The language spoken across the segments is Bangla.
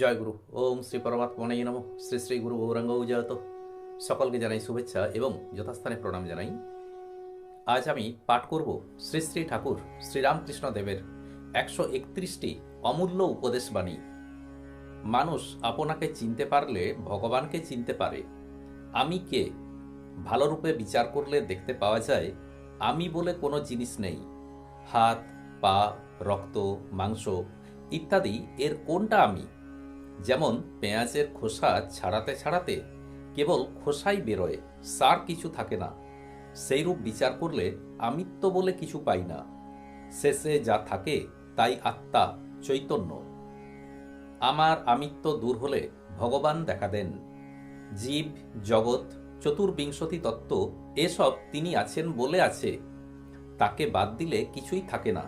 জয় গুরু। ওম শ্রী পরমাত্মনেই নম শ্রী শ্রী গুরু গৌরাঙ্গ উজয়ত সকলকে জানাই শুভেচ্ছা এবং যথাস্থানে প্রণাম জানাই। আজ আমি পাঠ করব শ্রী শ্রী ঠাকুর শ্রীরামকৃষ্ণ দেবের একশো একত্রিশটি অমূল্য উপদেশ বাণী। মানুষ আপনাকে চিনতে পারলে ভগবানকে চিনতে পারে। আমি কে? ভালো রূপে বিচার করলে দেখতে পাওয়া যায়, আমি বলে কোনো জিনিস নেই। হাত, পা, রক্ত, মাংস ইত্যাদি, এর কোনটা আমি? যেমন পেঁয়াজের খোসা ছাড়াতে ছাড়াতে কেবল খোসাই বেরোয়, সার কিছু থাকে না। সেইরূপ বিচার করলে আমিত্ব বলে কিছু পাই না। শেষে যা থাকে তাই আত্মা চৈতন্য। আমার আমিত্ব দূর হলে ভগবান দেখা দেন। জীব, জগৎ, চতুর্বিংশতি তত্ত্ব এসব তিনি আছেন বলে আছে। তাকে বাদ দিলে কিছুই থাকে না।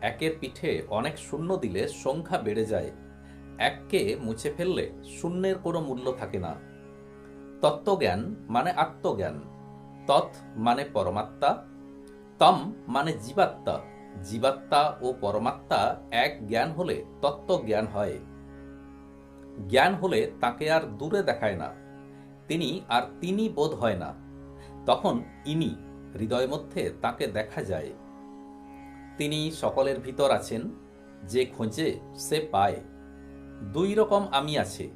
একের পিঠে অনেক শূন্য দিলে সংখ্যা বেড়ে যায়। এককে মুছে ফেললে শূন্যের কোনো মূল্য থাকে না। তত্ত্বজ্ঞান মানে আত্মজ্ঞান, তৎ মানে পরমাত্মা, তম মানে জীবাত্মা। জীবাত্মা ও পরমাত্মা এক জ্ঞান হলে তত্ত্বজ্ঞান হয়। জ্ঞান হলে তাকে আর দূরে দেখায় না। তিনি আর তিনি বোধ হয় না। তখন ইনি হৃদয় মধ্যে তাকে দেখা যায়। তিনি সকলের ভিতর আছেন, যে খোঁজে সে পায়। দুই রকম আমি আছে,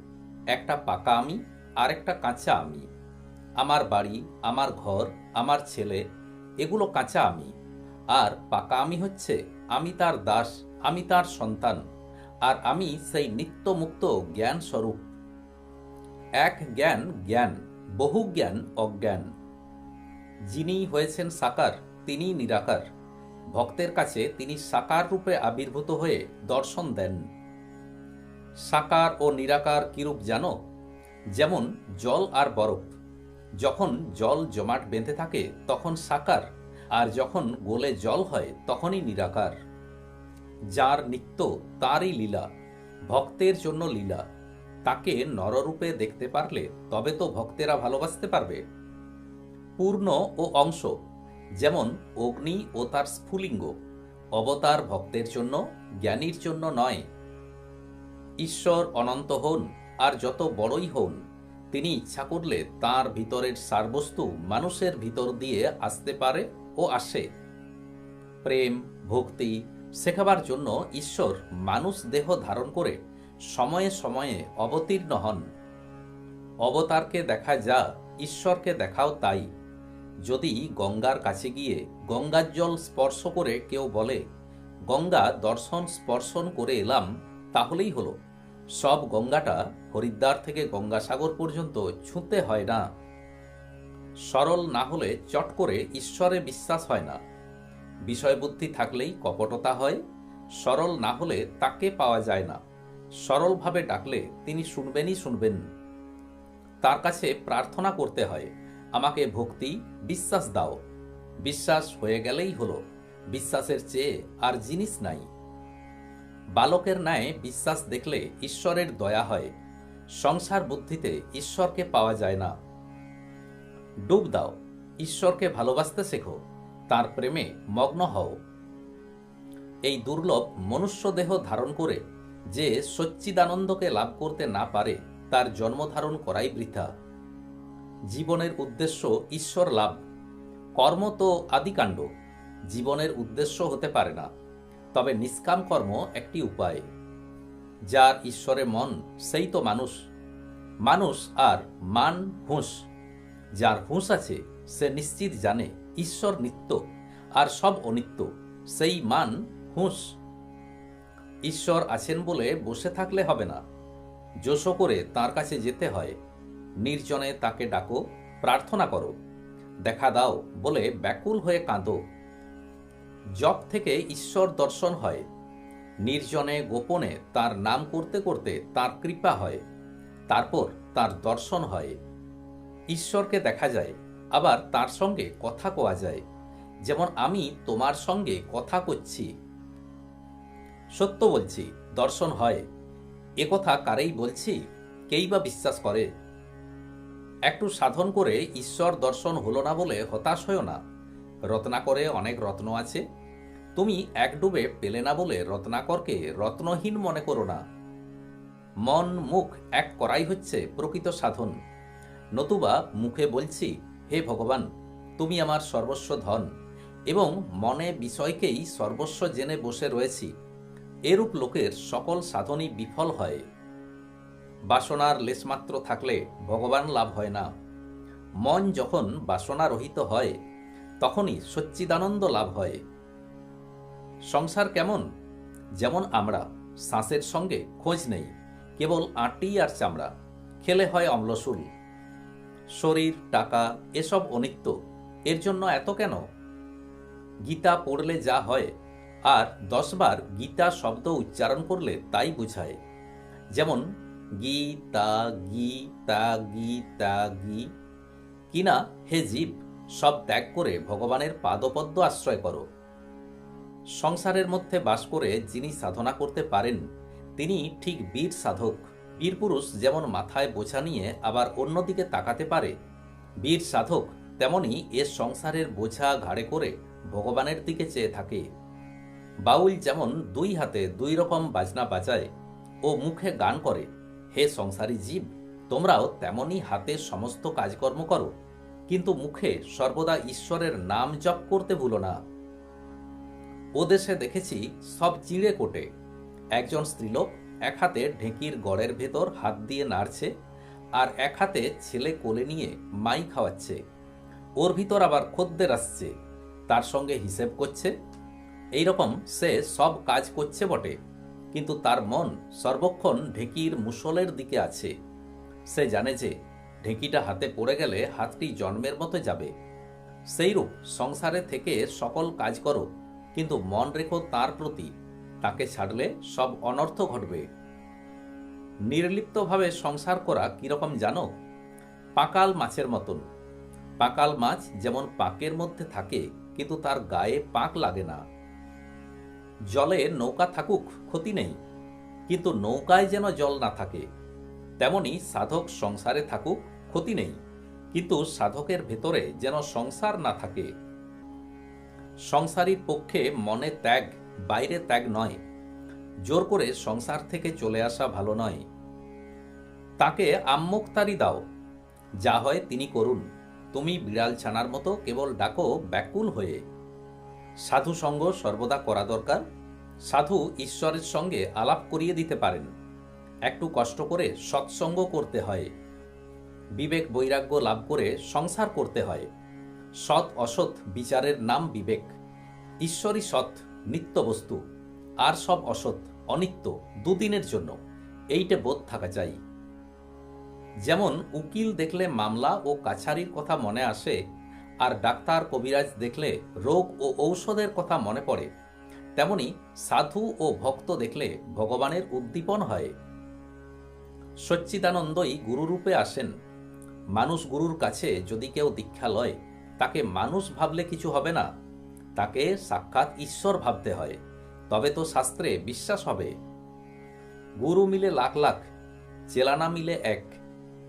একটা পাকা আমি আর একটা কাঁচা আমি। আমার বাড়ি, আমার ঘর, আমার ছেলে, এগুলো কাঁচা আমি। আর পাকা আমি হচ্ছে, আমি তার দাস, আমি তার সন্তান, আর আমি সেই নিত্য মুক্ত জ্ঞান স্বরূপ। এক জ্ঞান জ্ঞান, বহু জ্ঞান, অজ্ঞান। যিনি হয়েছেন সাকার তিনি নিরাকার। ভক্তের কাছে তিনি সাকার রূপে আবির্ভূত হয়ে দর্শন দেন। সাকার ও নিরাকার কিরূপ জানো? যেমন জল আর বরফ। যখন জল জমাট বেঁধে থাকে, তখন সাকার, আর যখন গোলে জল হয়, তখনই নিরাকার। যার নিত্য, তারই লীলা, ভক্তের জন্য লীলা। তাকে নররূপে দেখতে পারলে, তবে তো ভক্তেরা ভালোবাসতে পারবে। পূর্ণ ও অংশ, যেমন অগ্নি ও তার স্ফুলিঙ্গ, অবতার ভক্তের জন্য, জ্ঞানীর জন্য নয় ঈশ্বর অনন্ত হন আর যত বড়ই হন, তিনি ইচ্ছা করলে তার ভিতরের সারবস্তু মানুষের ভিতর দিয়ে আসতে পারে ও আসে। প্রেম, ভক্তি শেখাবার জন্য ঈশ্বর মানুষ দেহ ধারণ করে সময়ে সময়ে অবতীর্ণ হন। অবতারকে দেখা যা, ঈশ্বরকে দেখাও তাই। যদি গঙ্গার কাছে গিয়ে গঙ্গার জল স্পর্শ করে কেউ বলে, গঙ্গা দর্শন স্পর্শন করে এলাম, তাহলেই হলো। সব গঙ্গাটা হরিদ্বার থেকে গঙ্গাসাগর পর্যন্ত ছুঁতে হয় না। সরল না হলে চট করে ঈশ্বরে বিশ্বাস হয় না। বিষয়বুদ্ধি থাকলেই কপটতা হয়, সরল না হলে তাকে পাওয়া যায় না। সরলভাবে ডাকলে তিনি শুনবেনই শুনবেন। তার কাছে প্রার্থনা করতে হয়, আমাকে ভক্তি, বিশ্বাস দাও। বিশ্বাস হয়ে গেলেই হলো। বিশ্বাসের চেয়ে আর জিনিস নাই। বালকের ন্যায় বিশ্বাস দেখলে ঈশ্বরের দয়া হয়। সংসার বুদ্ধিতে ঈশ্বরকে পাওয়া যায় না। ডুব দাও, ঈশ্বরকে ভালোবাসতে শেখো, তার প্রেমে মগ্ন হও। এই দুর্লভ মনুষ্য দেহ ধারণ করে যে সচ্চিদানন্দকে লাভ করতে না পারে, তার জন্মধারণ করাই বৃথা। জীবনের উদ্দেশ্য ঈশ্বর লাভ। কর্ম তো আদিকাণ্ড, জীবনের উদ্দেশ্য হতে পারে না। তবে নিষ্কাম কর্ম একটি উপায়। যার ঈশ্বরে মন, সেই তো মানুষ। মানুষ আর মান হুঁশ। যার হুঁশ আছে, সে নিশ্চিত জানে, ঈশ্বর নিত্য আর সব অনিত্য, সেই মান হুঁশ। ঈশ্বর আছেন বলে বসে থাকলে হবে না। জোশো করে তার কাছে যেতে হয়, নির্জনে তাকে ডাকো, প্রার্থনা করো, দেখা দাও বলে ব্যাকুল হয়ে কাঁদো। জপ থেকে ঈশ্বর দর্শন হয়। নির্জনে গোপনে তার নাম করতে করতে তার কৃপা হয়। তারপর তার দর্শন হয়। ঈশ্বরকে দেখা যায়, আবার তার সঙ্গে কথা কোয়া যায়। যেমন, আমি তোমার সঙ্গে কথা করছি। সত্য বলছি, দর্শন হয়। এ কথা কারেই বলছি, কেই বা বিশ্বাস করে? একটু সাধন করে ঈশ্বর দর্শন হলো না বলে হতাশ হয়েও না। রত্নাকরে অনেক রত্ন আছে। তুমি এক ডুবে পেলে না বলে রত্নাকরকে রত্নহীন মনে করো না। মন মুখ এক করাই হচ্ছে প্রকৃত সাধন। নতুবা মুখে বলছি, হে ভগবান, তুমি আমার সর্বস্ব ধন এবং মনে বিষয়কেই সর্বস্ব জেনে বসে রয়েছি। এরূপ লোকের সকল সাধনই বিফল হয়। বাসনার লেশমাত্র থাকলে ভগবান লাভ হয় না। মন যখন বাসনা রহিত হয় তখনই সচ্চিদানন্দ লাভ হয়। সংসার কেমন? যেমন আমরা শ্বাসের সঙ্গে খোঁজ নেই, কেবল আটি আর চামড়া, খেলে হয় অম্লসুল শরীর, টাকা, এসব অনিত্য, এর জন্য এত কেন? গীতা পড়লে যা হয়, আর দশবার গীতা শব্দ উচ্চারণ করলে তাই বুঝায়। যেমন গীতা গীতা গীতা গী, কিনা, হে জীব সব ত্যাগ করে ভগবানের পাদপদ্ম আশ্রয় করো। সংসারের মধ্যে বাস করে যিনি সাধনা করতে পারেন, তিনি ঠিক বীর সাধক। বীর পুরুষ যেমন মাথায় বোঝা নিয়ে আবার অন্যদিকে তাকাতে পারে, বীর সাধক তেমনি এ সংসারের বোঝা ঘাড়ে করে ভগবানের দিকে চেয়ে থাকে। বাউল যেমন দুই হাতে দুই রকম বাজনা বাজায় ও মুখে গান করে, হে সংসারী জীব, তোমরাও তেমনি হাতে সমস্ত কাজকর্ম করো। কিন্তু মুখে সর্বদা ঈশ্বরের নাম জপ করতে ভুলো না। ও দেশে দেখেছি সব চিড়ে কোটে। একজন স্ত্রীলোক এক হাতে ঢেঁকির গড়ের ভেতর হাত দিয়ে নাড়ছে আর এক হাতে ছেলে কোলে নিয়ে মাই খাওয়াচ্ছে। ওর ভিতর আবার খদ্দের আসছে, তার সঙ্গে হিসেব করছে। এইরকম সে সব কাজ করছে বটে, কিন্তু তার মন সর্বক্ষণ ঢেঁকির মুসলের দিকে আছে। সে জানে যে ঢেঁকিটা হাতে পড়ে গেলে হাতটি জন্মের মতো যাবে। সেইরূপ সংসারে থেকে সকল কাজ করো, কিন্তু মন রেখো তার প্রতি। তাকে ছাড়লে সব অনর্থ ঘটবে। নির্লিপ্তভাবে সংসার করা কীরকম জানো? পাকাল মাছের মতন। পাকাল মাছ যেমন পাকের মধ্যে থাকে, কিন্তু তার গায়ে পাক লাগে না। জলে নৌকা থাকুক, ক্ষতি নেই। কিন্তু নৌকায় যেন জল না থাকে, তেমনি সাধক সংসারে থাকুক ক্ষতি নেই, কিন্তু সাধকের ভেতরে যেন সংসার না থাকে। সংসারীর পক্ষে মনে ত্যাগ, বাইরে ত্যাগ নয়। জোর করে সংসার থেকে চলে আসা ভালো নয়। তাকে আম্মুক্তারি দাও। যা হয় তিনি করুন। তুমি বিড়াল ছানার মতো কেবল ডাকো ব্যাকুল হয়ে। সাধু সঙ্গ সর্বদা করা দরকার। সাধু ঈশ্বরের সঙ্গে আলাপ করিয়ে দিতে পারেন। একটু কষ্ট করে সৎসঙ্গ করতে হয়। বিবেক বৈরাগ্য লাভ করে সংসার করতে হয়। সৎ অসৎ বিচারের নাম বিবেক। ঈশ্বরই সৎ, নিত্য বস্তু। আর সব অসৎ, অনিত্য দুদিনের জন্য। এইটা বোধ থাকা চাই। যেমন উকিল দেখলে মামলা ও কাছারির কথা মনে আসে, আর ডাক্তার কবিরাজ দেখলে রোগ ও ঔষধের কথা মনে পড়ে, তেমনি সাধু ও ভক্ত দেখলে ভগবানের উদ্দীপন হয়। সচ্চিদানন্দই গুরুরূপে আসেন। মানুষ গুরুর কাছে যদি কেউ দীক্ষা লয়, তাকে মানুষ ভাবলে কিছু হবে না। তাকে সাক্ষাৎ ঈশ্বর ভাবতে হয়, তবে তো শাস্ত্রে বিশ্বাস হবে। গুরু মিলে লাখ লাখ, চেলানা মিলে এক,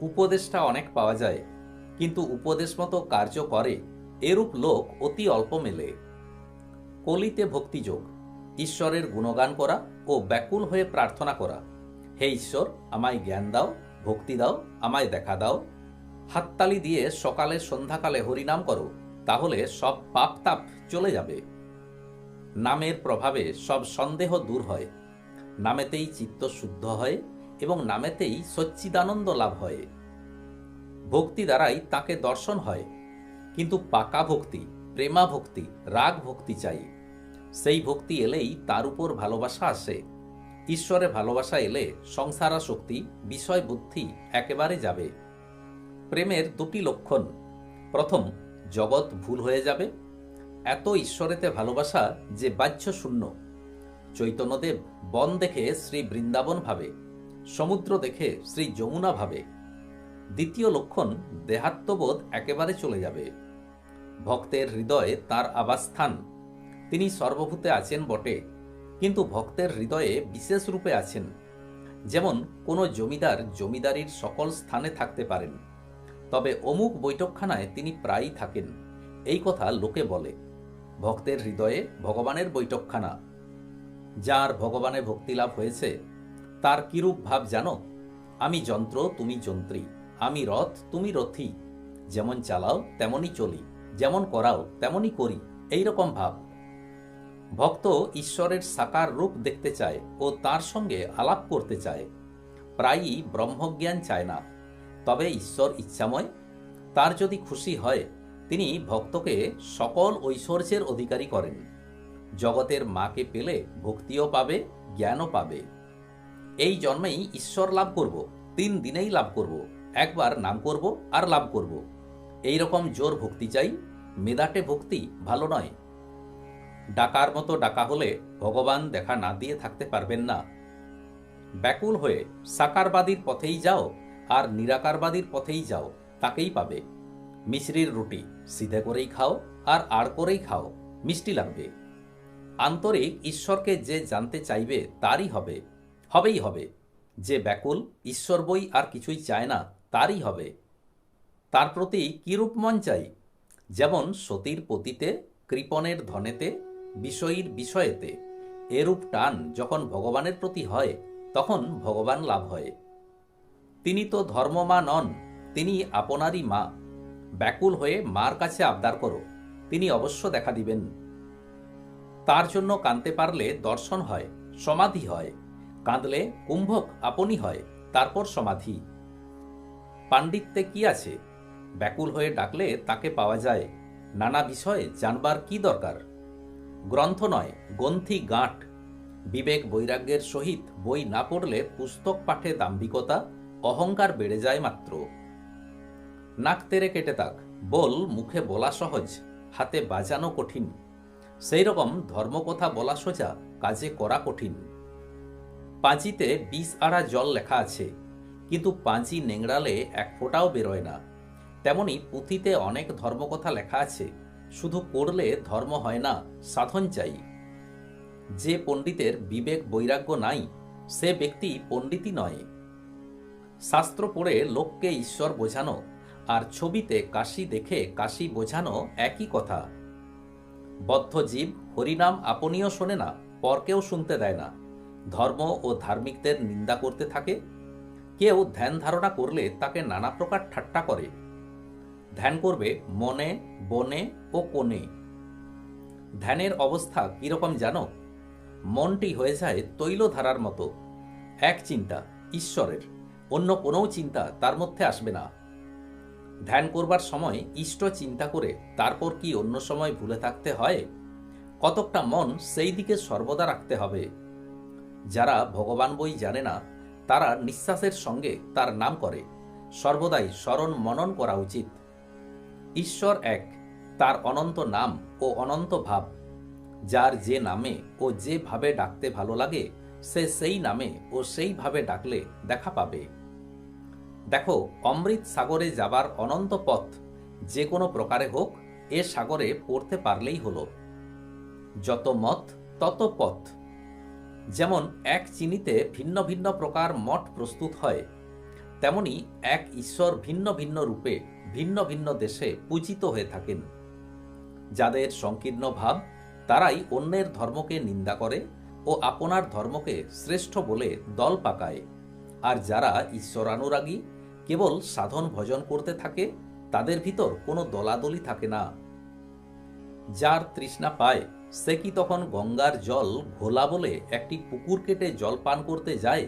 উপদেশটা অনেক পাওয়া যায়, কিন্তু উপদেশ মতো কার্য করে, এরূপ লোক অতি অল্প মেলে। কলিতে ভক্তিযোগ ঈশ্বরের গুণগান করা ও ব্যাকুল হয়ে প্রার্থনা করা। হে ঈশ্বর, আমায় জ্ঞান দাও, ভক্তি দাও, আমায় দেখা দাও হাততালি দিয়ে সকালে সন্ধ্যাকালে হরিনাম করো, তাহলে সব পাপ তাপ চলে যাবে। নামের প্রভাবে সব সন্দেহ দূর হয়। নামেতেই চিত্ত শুদ্ধ হয় এবং নামেতেই সচ্চিদানন্দ লাভ হয়। ভক্তি দ্বারাই তাকে দর্শন হয়। কিন্তু পাকা ভক্তি, প্রেমা ভক্তি, রাগ ভক্তি চাই। সেই ভক্তি এলেই তার উপর ভালোবাসা আসে। ঈশ্বরে ভালোবাসা এলে সংসারা শক্তি বিষয় বুদ্ধি একেবারে যাবে। প্রেমের দুটি লক্ষণ। প্রথম, জগৎ ভুল হয়ে যাবে। এত ঈশ্বরেতে ভালোবাসা যে বাহ্য শূন্য। চৈতন্যদেব বন দেখে শ্রী বৃন্দাবন ভাবে, সমুদ্র দেখে শ্রী যমুনা ভাবে। দ্বিতীয় লক্ষণ, দেহাত্মবোধ একেবারে চলে যাবে। ভক্তের হৃদয়ে তার আবাসস্থান। তিনি সর্বভূতে আছেন বটে, কিন্তু ভক্তের হৃদয়ে বিশেষ রূপে আছেন। যেমন কোনো জমিদার জমিদারির সকল স্থানে থাকতে পারেন। তবে অমুক বৈঠকখানায় তিনি প্রায়ই থাকেন। এই কথা লোকে বলে। ভক্তের হৃদয়ে ভগবানের বৈঠকখানা। যার ভগবানে ভক্তিলাভ হয়েছে, তার কিরূপ ভাব জানো? আমি যন্ত্র, তুমি যন্ত্রী। আমি রথ, তুমি রথী। যেমন চালাও তেমনই চলি। যেমন করাও তেমনই করি। এই রকম ভাব। ভক্ত ঈশ্বরের সাকার রূপ দেখতে চায় ও তার সঙ্গে আলাপ করতে চায়। প্রায়ই ব্রহ্মজ্ঞান চায় না। তবে ঈশ্বর ইচ্ছাময়, তার যদি খুশি হয়, তিনি ভক্তকে সকল ঐশ্বর্যের অধিকারী করেন। জগতের মাকে পেলে ভক্তিও পাবে, জ্ঞানও পাবে। এই জন্মেই ঈশ্বর লাভ করব, তিন দিনেই লাভ করব, একবার নাম করব আর লাভ করব। এই রকম জোর ভক্তি চাই, মেদাটে ভক্তি ভালো নয়। ডাকার মতো ডাকা হলে ভগবান দেখা না দিয়ে থাকতে পারবেন না। ব্যাকুল হয়ে সাকারবাদীর পথেই যাও আর নিরাকারবাদীর পথেই যাও, তাকেই পাবে। মিশ্রির রুটি সিধে করেই খাও আর আড় করেই খাও, মিষ্টি লাগবে। আন্তরিক ঈশ্বরকে যে জানতে চাইবে, তারই হবে, হবেই হবে। যে ব্যাকুল, ঈশ্বর বই আর কিছুই চায় না, তারই হবে। তার প্রতি কিরূপ মন চাই? যেমন সতীর পতিতে, কৃপণের ধনেতে, বিষয়ীর বিষয়েতে। এরূপ টান যখন ভগবানের প্রতি হয়, তখন ভগবান লাভ হয়। তিনি তো ধর্মমা নন, তিনি আপনারই মা। ব্যাকুল হয়ে মার কাছে আবদার করো, তিনি অবশ্য দেখা দিবেন। তার জন্য কাঁদতে পারলে দর্শন হয়, সমাধি হয়। কাঁদলে কুম্ভক আপনি হয়, তারপর সমাধি। পাণ্ডিত্যে কি আছে? ব্যাকুল হয়ে ডাকলে তাকে পাওয়া যায়, নানা বিষয়ে জানবার কি দরকার? গ্রন্থ নয়, গ্রন্থি গাঁট। বিবেক বৈরাগ্যের সহিত বই না পড়লে পুস্তক পাঠে দাম্ভিকতা অহংকার বেড়ে যায় মাত্র। নাক তেরে কেটে তাক, বল মুখে বলা সহজ, হাতে বাজানো কঠিন। সেই রকম ধর্মকথা বলা সোজা, কাজে করা কঠিন। পাঁচিতে বিষ আড়া জল লেখা আছে, কিন্তু পাঁচি নেংড়ালে এক ফোঁটাও বেরোয় না। তেমনি পুঁথিতে অনেক ধর্মকথা লেখা আছে, শুধু পড়লে ধর্ম হয় না, সাধন চাই। যে পণ্ডিতের বিবেক বৈরাগ্য নাই, সে ব্যক্তি পণ্ডিতই নয়। শাস্ত্র পড়ে লোককে ঈশ্বর বোঝানো আর ছবিতে কাশি দেখে কাশি বোঝানো একই কথা। বদ্ধ জীব হরিনাম আপনিও শোনে না, পরকেও শুনতে দেয় না। ধর্ম ও ধার্মিকদের নিন্দা করতে থাকে। কেউ ধ্যান ধারণা করলে তাকে নানা প্রকার ঠাট্টা করে। ধ্যান করবে মনে, বনে ও কোণে। ধ্যানের অবস্থা কীরকম জানো? মনটি হয়ে যায় তৈলধারার মতো। এক চিন্তা, ঈশ্বরের। অন্য কোনো চিন্তা তার মধ্যে আসবে না। ধ্যান করবার সময় ইষ্ট চিন্তা করে তারপর কি অন্য সময় ভুলে থাকতে হয়? কতকটা মন সেই দিকে সর্বদা রাখতে হবে। যারা ভগবান বই জানে না, তারা নিঃশ্বাসের সঙ্গে তার নাম করে। সর্বদাই স্মরণ মনন করা উচিত। ঈশ্বর এক, তার অনন্ত নাম ও অনন্ত ভাব। যার যে নামে ও যে ভাবে ডাকতে ভালো লাগে সে সেই নামে ও সেইভাবে ডাকলে দেখা পাবে। দেখো, অমৃত সাগরে যাবার অনন্ত পথ যে কোনো প্রকারে হোক, এ সাগরে পড়তে পারলেই হলো। যত মত, তত পথ। যেমন এক চিনিতে ভিন্ন ভিন্ন প্রকার মঠ প্রস্তুত হয়, তেমনি এক ঈশ্বর ভিন্ন ভিন্ন রূপে ভিন্ন ভিন্ন দেশে পূজিত হয়ে থাকেন। যাদের সংকীর্ণ ভাব, তারাই অন্যের ধর্মকে নিন্দা করে ও আপনার ধর্মকে শ্রেষ্ঠ বলে দল পাকায়। আর যারা ঈশ্বরানুরাগী, কেবল সাধন ভজন করতে থাকে, তাদের ভিতর কোনো দলাদলি থাকে না। যার তৃষ্ণা পায়, সে কি তখন গঙ্গার জল ঘোলা বলে একটি পুকুর কেটে জল পান করতে যায়?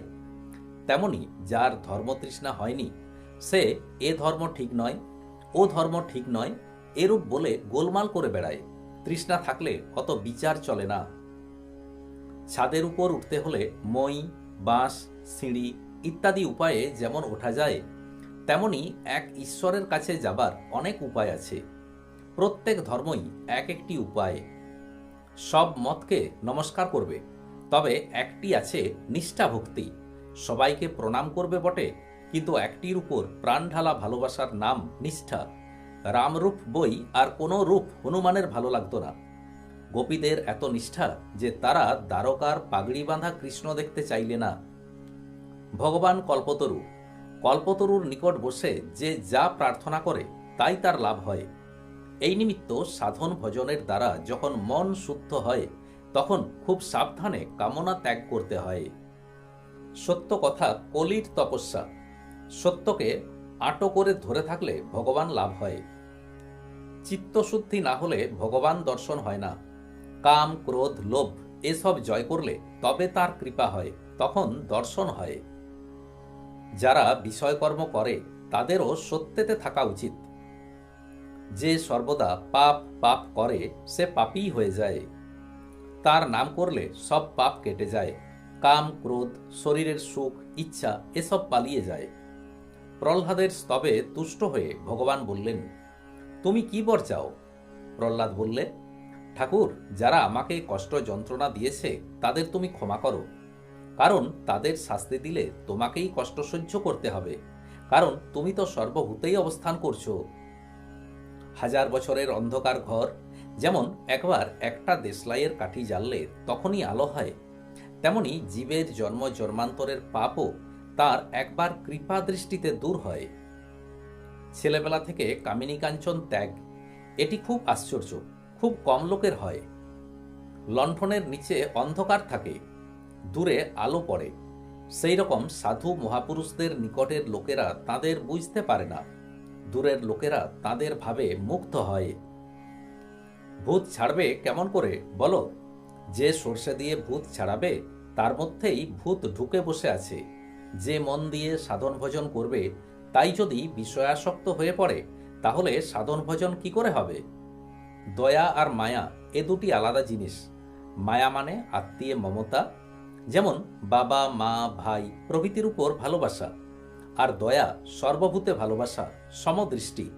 তেমনি যার ধর্মতৃষ্ণা হয়নি, সে এ ধর্ম ঠিক নয়, ও ধর্ম ঠিক নয়, এরূপ বলে গোলমাল করে বেড়ায়। তৃষ্ণা থাকলে অত বিচার চলে না। ছাদের উপর উঠতে হলে মই, বাঁশ, সিঁড়ি ইত্যাদি উপায়ে যেমন ওঠা যায়, তেমনি এক ঈশ্বরের কাছে যাবার অনেক উপায় আছে। প্রত্যেক ধর্মই এক একটি উপায়। সব মতকে নমস্কার করবে। তবে একটি আছে নিষ্ঠা ভক্তি। সবাইকে প্রণাম করবে বটে, কিন্তু একটির উপর প্রাণ ঢালা ভালোবাসার নাম নিষ্ঠা। রামরূপ বই আর কোনো রূপ হনুমানের ভালো লাগতো না। গোপীদের এত নিষ্ঠা যে তারা দ্বারকার পাগড়ি বাঁধা কৃষ্ণ দেখতে চাইলে না। ভগবান কল্পতরু, কল্পতরুর নিকট বসে যে যা প্রার্থনা করে, তাই তার লাভ হয়। এই নিমিত্ত সাধন ভজনের দ্বারা যখন মন শুদ্ধ হয়, তখন খুব সাবধানে কামনা ত্যাগ করতে হয়। সত্য কথা, কলির তপস্যা, সত্যকে আটো করে ধরে থাকলে ভগবান লাভ হয়। চিত্তশুদ্ধি না হলে ভগবান দর্শন হয় না। কাম, ক্রোধ, লোভ এসব জয় করলে তবে তার কৃপা হয়, তখন দর্শন হয়। যারা বিষয়কর্ম করে, তাদেরও সত্যেতে থাকা উচিত। যে সর্বদা পাপ পাপ করে, সে পাপী হয়ে যায়। তার নাম করলে সব পাপ কেটে যায়। কাম, ক্রোধ, শরীরের সুখ, ইচ্ছা, এসব পালিয়ে যায়। প্রহ্লাদের স্তবে তুষ্ট হয়ে ভগবান বললেন, তুমি কি বর চাও? প্রহ্লাদ বললে ঠাকুর, যারা আমাকে কষ্ট যন্ত্রণা দিয়েছে, তাদের তুমি ক্ষমা করো। কারণ তাদের শাস্তি দিলে তোমাকেই কষ্ট সহ্য করতে হবে। কারণ তুমি তো সর্বভূতেই অবস্থান করছ। হাজার বছরের অন্ধকার ঘর, যেমন একবার একটা দেশলাইয়ের কাঠি জ্বাললে তখনই আলো হয়, তেমনি জীবের জন্ম জন্মান্তরের পাপও তার একবার কৃপা দৃষ্টিতে দূর হয়। ছেলেবেলা থেকে কামিনী কাঞ্চন ত্যাগ, এটি খুব আশ্চর্য। খুব কম লোকের হয়। লণ্ঠনের নিচে অন্ধকার থাকে, দূরে আলো পড়ে। সেই রকম সাধু মহাপুরুষদের নিকটের লোকেরা তাদের বুঝতে পারে না। দূরের লোকেরা তাদের ভাবে মুগ্ধ হয়। ভূত ছাড়বে কেমন করে, বলো? যে সর্ষে দিয়ে ভূত ছাড়াবে, তার মধ্যেই ভূত ঢুকে বসে আছে। যে মন দিয়ে সাধন ভজন করবে, তাই যদি বিষয়াসক্ত হয়ে পড়ে, তাহলে সাধন ভজন কি করে হবে? দয়া আর মায়া এ দুটি আলাদা জিনিস। মায়া মানে আত্মীয় মমতা, যেমন বাবা, মা, ভাই প্রভৃতির উপর ভালোবাসা, আর দয়া সর্বভূতে ভালোবাসা, সমদৃষ্টি।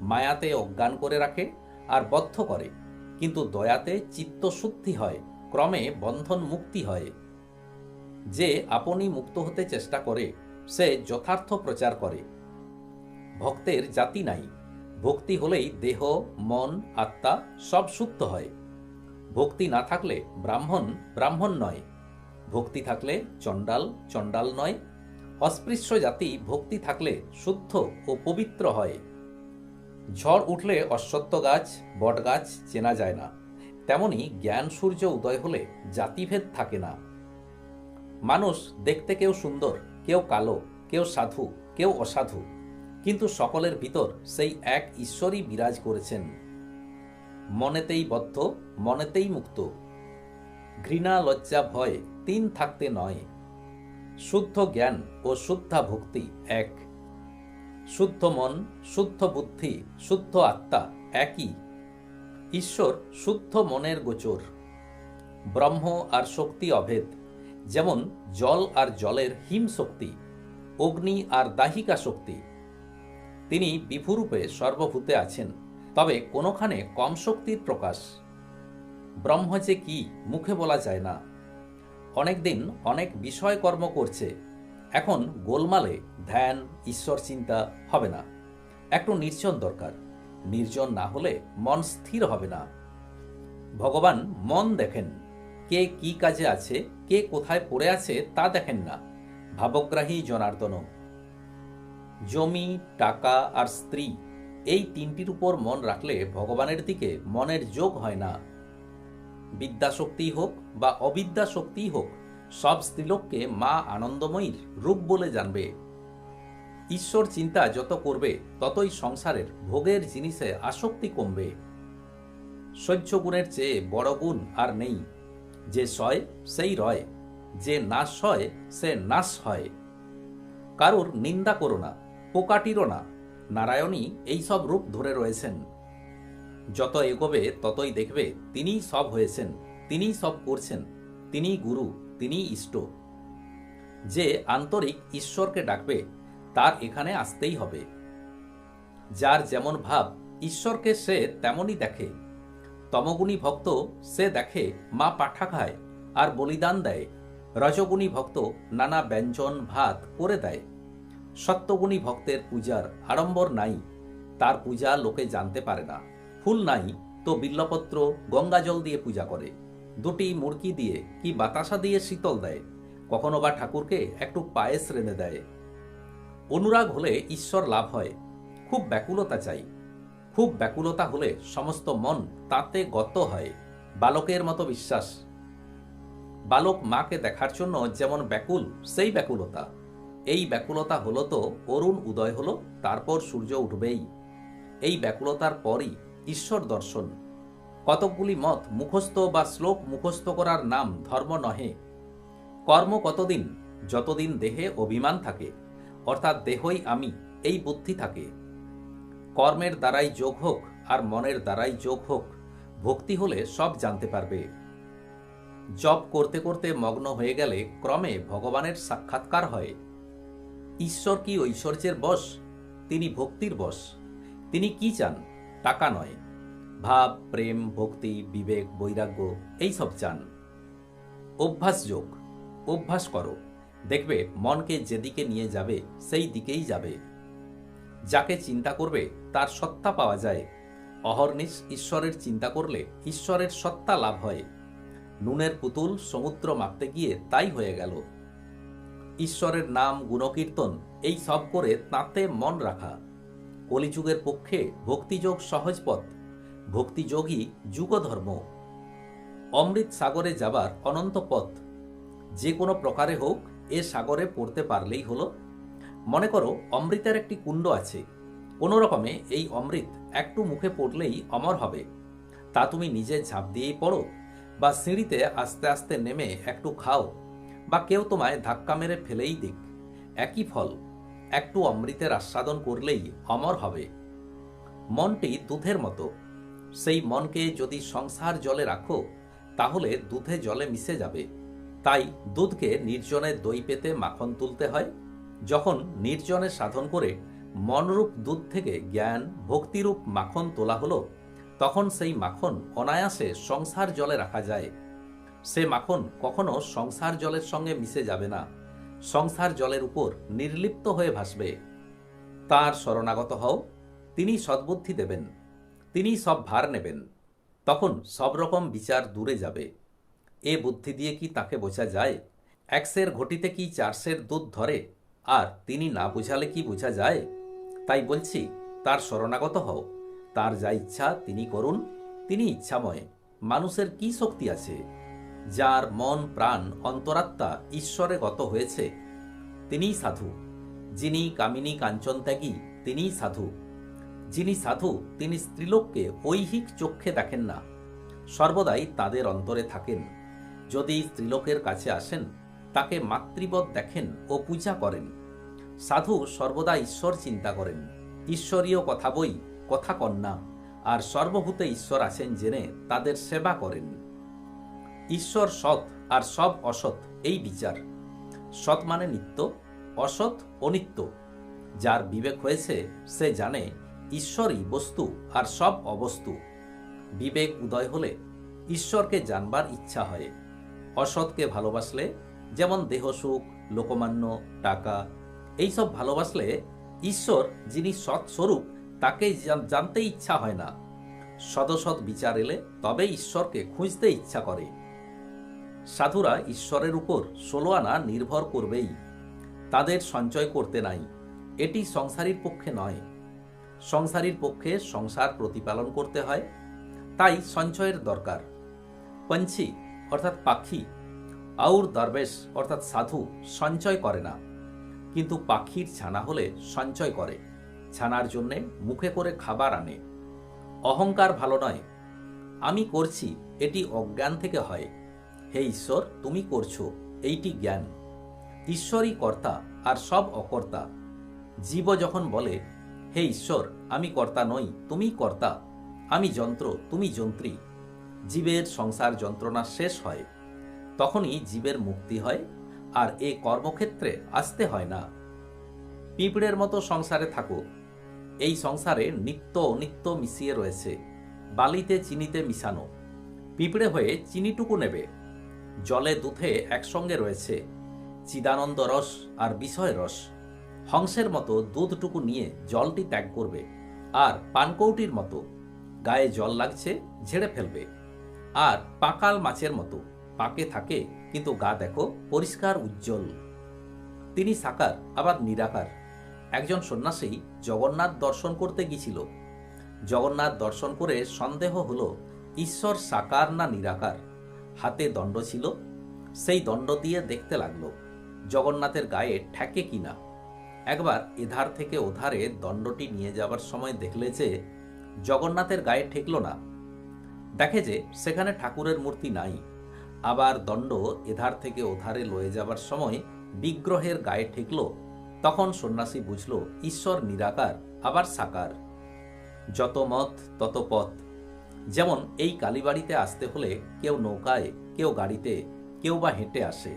মায়াতে অজ্ঞান করে রাখে আর বদ্ধ করে, কিন্তু দয়াতে চিত্তশুদ্ধি হয়, ক্রমে বন্ধন মুক্তি হয়। যে আপনি মুক্ত হতে চেষ্টা করে, সে যথার্থ প্রচার করে। ভক্তের জাতি নাই ভক্তি হলেই দেহ, মন, আত্মা সব শুদ্ধ হয়। ভক্তি না থাকলে ব্রাহ্মণ ব্রাহ্মণ নয়। ভক্তি থাকলে চণ্ডাল চণ্ডাল নয়। অস্পৃশ্য জাতি ভক্তি থাকলে শুদ্ধ ও পবিত্র হয়। ঝড় উঠলে অশ্বত্থ গাছ, বট গাছ চেনা যায় না। তেমনি জ্ঞান সূর্য উদয় হলে জাতিভেদ থাকে না। মানুষ দেখতে কেউ সুন্দর, কেউ কালো, কেউ সাধু, কেউ অসাধু। কিন্তু সকলের ভিতর সেই এক ঈশ্বরই বিরাজ করেছেন। মনেতেই বদ্ধ, মনেতেই মুক্ত। ঘৃণা, লজ্জা, ভয় তিন থাকতে নয়। শুদ্ধ জ্ঞান ও শুদ্ধা ভক্তি এক। শুদ্ধ মন, শুদ্ধ বুদ্ধি, শুদ্ধ আত্মা একই। ঈশ্বর শুদ্ধ মনের গোচর। ব্রহ্ম আর শক্তি অভেদ, যেমন জল আর জলের হিম শক্তি, অগ্নি আর দাহিকা শক্তি। তিনি বিভুরূপে সর্বভূতে আছেন, তবে কোনোখানে কম শক্তির প্রকাশ। ব্রহ্ম যে কি, মুখে বলা যায় না। অনেকদিন অনেক বিষয় কর্ম করছে, এখন গোলমালে ধ্যান, ঈশ্বর চিন্তা হবে না। একটু নির্জন দরকার, নির্জন না হলে মন স্থির হবে না। ভগবান মন দেখেন, কে কি কাজে আছে, কে কোথায় পড়ে আছে তা দেখেন না। ভাবগ্রাহী জনার্দন জমি, টাকা আর স্ত্রী এই তিনটির উপর মন রাখলে ভগবানের দিকে মনের যোগ হয় না। বিদ্যাশক্তি হোক বা অবিদ্যা শক্তিই হোক, সব স্ত্রীলোককে মা আনন্দময়ীর রূপ বলে জানবে। ঈশ্বর চিন্তা যত করবে, ততই সংসারের ভোগের জিনিসে আসক্তি কমবে। সহ্য গুণের চেয়ে বড় গুণ আর নেই। যে সয়, সেই রয়, যে নাশ হয়, সে নাশ হয়। কারুর নিন্দা করো না। পোকাটিরও না। নারায়ণই এই সব রূপ ধরে রয়েছেন। যত এগোবে ততই দেখবে তিনিই সব হয়েছেন, তিনিই সব করছেন, তিনিই গুরু, তিনিই ইষ্ট। যে আন্তরিক ঈশ্বরকে ডাকবে, তার এখানে আসতেই হবে। যার যেমন ভাব ঈশ্বরকে সে তেমনই দেখে। তমগুণী ভক্ত সে দেখে, মা পাঠা খায় আর বলিদান দেয়। রজগুণী ভক্ত নানা ব্যঞ্জন ভাত করে দেয়। সত্যগুণী ভক্তের পূজার আড়ম্বর নাই, তার পূজা লোকে জানতে পারে না। ফুল নাই তো বিল্লপত্র গঙ্গাজল দিয়ে পূজা করে। দুটি মুরকি দিয়ে কি বাতাসা দিয়ে শীতল দেয়? কখনো বা ঠাকুরকে একটু পায়েস রেঁধে দেয়। অনুরাগ হলে ঈশ্বর লাভ হয়, খুব ব্যাকুলতা চাই। খুব ব্যাকুলতা হলে সমস্ত মন তাতে গত হয়, বালকের মতো বিশ্বাস। বালক মাকে দেখার জন্য যেমন ব্যাকুল, সেই ব্যাকুলতা। এই ব্যাকুলতা হলো তো, অরুণ উদয় হলো, তারপর সূর্য উঠবেই। এই ব্যাকুলতার পরই ঈশ্বর দর্শন। কতকগুলি মত মুখস্থ বা শ্লোক মুখস্থ করার নাম ধর্ম নহে। কর্ম কতদিন, যতদিন দেহে অভিমান থাকে, অর্থাৎ দেহই আমি, এই বুদ্ধি থাকে। কর্মের দ্বারাই যোগ হোক আর মনের দ্বারাই যোগ হোক, ভক্তি হলে সব জানতে পারবে। জপ করতে করতে মগ্ন হয়ে গেলে ক্রমে ভগবানের সাক্ষাৎকার হয়। ঈশ্বর কি ঐশ্বর্যের বশ? তিনি ভক্তির বশ। তিনি কি চান? টাকা নয়। ভাব, প্রেম, ভক্তি, বিবেক, বৈরাগ্য, এই সব চান। অভ্যাস যোগ। অভ্যাস করো। দেখবে মনকে যেদিকে নিয়ে যাবে, সেই দিকেই যাবে। যাকে চিন্তা করবে, তার সত্তা পাওয়া যায়। অহর্নিশ ঈশ্বরের চিন্তা করলে ঈশ্বরের সত্তা লাভ হয়। নুনের পুতুল সমুদ্র মাপতে গিয়ে তাই হয়ে গেল। ঈশ্বরের নাম গুণকীর্তন, এই সব করে তাতে মন রাখা। কলিযুগের পক্ষে ভক্তিযোগ সহজ পথ, ভক্তিযোগই যুগধর্ম। অমৃত সাগরে যাবার অনন্ত পথ, যে কোনো প্রকারে হোক এ সাগরে পড়তে পারলেই হলো। মনে করো অমৃতের একটি কুণ্ড আছে, কোনো রকমে এই অমৃত একটু মুখে পড়লেই অমর হবে। তা তুমি নিজে ঝাঁপ দিয়েই পড়ো, বা সিঁড়িতে আস্তে আস্তে নেমে একটু খাও। বা কেউ তোমায় ধাক্কা মেরে ফেলেই দিক। একই ফল, একটু অমৃতের আস্বাদন করলেই অমর হবে। মনটি দুধের মতো। সেই মনকে যদি সংসার জলে রাখো, তাহলে দুধে জলে মিশে যাবে। তাই দুধকে নির্জনে দই পেতে মাখন তুলতে হয়। যখন নির্জনে সাধন করে মনরূপ দুধ থেকে জ্ঞান, ভক্তিরূপ মাখন তোলা হলো, তখন সেই মাখন অনায়াসে সংসার জলে রাখা যায়। সে মাখন কখনো সংসার জলের সঙ্গে মিশে যাবে না। সংসার জলের উপর নির্লিপ্ত হয়ে ভাসবে। তার শরণাগত হও, তিনি সদ্বুদ্ধি দেবেন, তিনি সব ভার নেবেন, তখন সব রকম বিচার দূরে যাবে। এ বুদ্ধি দিয়ে কি তাকে বোঝা যায়? একশের ঘটিতে কি চারশের দুধ ধরে? আর তিনি না বুঝালে কি বোঝা যায়? তাই বলছি, তার শরণাগত হও। তার যা ইচ্ছা তিনি করুন, তিনি ইচ্ছাময়। মানুষের কি শক্তি আছে? যার মন, প্রাণ অন্তরাত্মা ঈশ্বরে গত হয়েছে, তিনিই সাধু। যিনি কামিনী কাঞ্চন ত্যাগী, তিনিই সাধু। যিনি সাধু, তিনি স্ত্রীলোককে ঐহিক চক্ষে দেখেন না। সর্বদাই তাদের অন্তরে থাকেন। যদি স্ত্রীলোকের কাছে আসেন, তাকে মাতৃবৎ দেখেন ও পূজা করেন। সাধু সর্বদা ঈশ্বর চিন্তা করেন। ঈশ্বরীয় কথা বই, কথা কন্যা, আর সর্বভূতে ঈশ্বর আছেন জেনে তাদের সেবা করেন। ঈশ্বর সৎ আর সব অসৎ, এই বিচার। সৎ মানে নিত্য, অসৎ অনিত্য। যার বিবেক হয়েছে, সে জানে ঈশ্বরই বস্তু আর সব অবস্তু। বিবেক উদয় হলে ঈশ্বরকে জানবার ইচ্ছা হয়। অসৎকে ভালোবাসলে যেমন দেহ সুখ, লোকমান্য, টাকা, এইসব ভালোবাসলে ঈশ্বর যিনি সৎ স্বরূপ তাকে জানতে ইচ্ছা হয় না। সদসৎ বিচার এলে তবে ঈশ্বরকে খুঁজতে ইচ্ছা করে। সাধুরা ঈশ্বরের উপর ষোলো আনা নির্ভর করবেই। তাদের সঞ্চয় করতে নাই। এটি সংসারীর পক্ষে নয়। সংসারীর পক্ষে সংসার প্রতিপালন করতে হয়। তাই সঞ্চয়ের দরকার। পঞ্ছি অর্থাৎ পাখি, আউর দরবেশ, অর্থাৎ সাধু, সঞ্চয় করে না। কিন্তু পাখির ছানা হলে সঞ্চয় করে। ছানার জন্যে মুখে করে খাবার আনে। অহংকার ভালো নয়। আমি করছি, এটি অজ্ঞান থেকে হয়। হে ঈশ্বর, তুমি করছ, এইটি জ্ঞান। ঈশ্বরই কর্তা আর সব অকর্তা। জীব যখন বলে, হে ঈশ্বর, আমি কর্তা নই তুমি কর্তা। আমি যন্ত্র, তুমি যন্ত্রী। জীবের সংসার যন্ত্রণা শেষ হয়। তখনই জীবের মুক্তি হয়, আর এ কর্মক্ষেত্রে আসতে হয় না। পিঁপড়ের মতো সংসারে থাকো। এই সংসারে নিত্য অনিত্য মিশিয়ে রয়েছে। বালিতে চিনিতে মিশানো। পিঁপড়ে হয়ে চিনিটুকু নেবে। জলে দুধে একসঙ্গে রয়েছে চিদানন্দ রস আর বিষয় রস। হংসের মতো দুধটুকু নিয়ে জলটি ত্যাগ করবে আর পানকৌটির মতো গায়ে জল লাগছে ঝেড়ে ফেলবে। আর পাকাল মাছের মতো পাকে থাকে কিন্তু গা দেখো পরিষ্কার উজ্জ্বল। তিনি সাকার, আবার নিরাকার। একজন সন্ন্যাসী জগন্নাথ দর্শন করতে গিয়েছিল। জগন্নাথ দর্শন করে সন্দেহ হলো, ঈশ্বর সাকার না নিরাকার? হাতে দণ্ড ছিল। সেই দণ্ড দিয়ে দেখতে লাগল, জগন্নাথের গায়ে ঠেকে কিনা একবার এধার থেকে ওধারে দণ্ডটি নিয়ে যাবার সময় দেখলে যে জগন্নাথের গায়ে ঠেকল না। দেখে যে সেখানে ঠাকুরের মূর্তি নাই। আবার দণ্ড এধার থেকে ওধারে লয়ে যাবার সময় বিগ্রহের গায়ে ঠেকল, তখন সন্ন্যাসী বুঝল, ঈশ্বর নিরাকার, আবার সাকার। যত মত, তত পথ। যেমন এই কালীবাড়িতে আসতে হলে কেউ নৌকায়, কেউ গাড়িতে, কেউ বা হেঁটে আসে।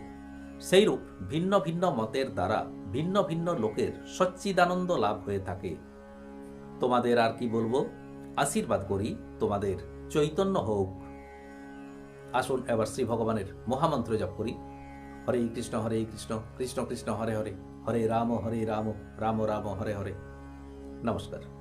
সেইরূপ ভিন্ন ভিন্ন মতের দ্বারা ভিন্ন ভিন্ন লোকের সচ্চিদানন্দ লাভ হয়ে থাকে। তোমাদের আর কি বলব? আশীর্বাদ করি তোমাদের। চৈতন্য হোক। আসুন এবার শ্রী ভগবানের মহামন্ত্র জপ করি। হরে কৃষ্ণ হরে কৃষ্ণ কৃষ্ণ কৃষ্ণ, হরে হরে। হরে রাম হরে রাম রাম রাম, হরে হরে। নমস্কার।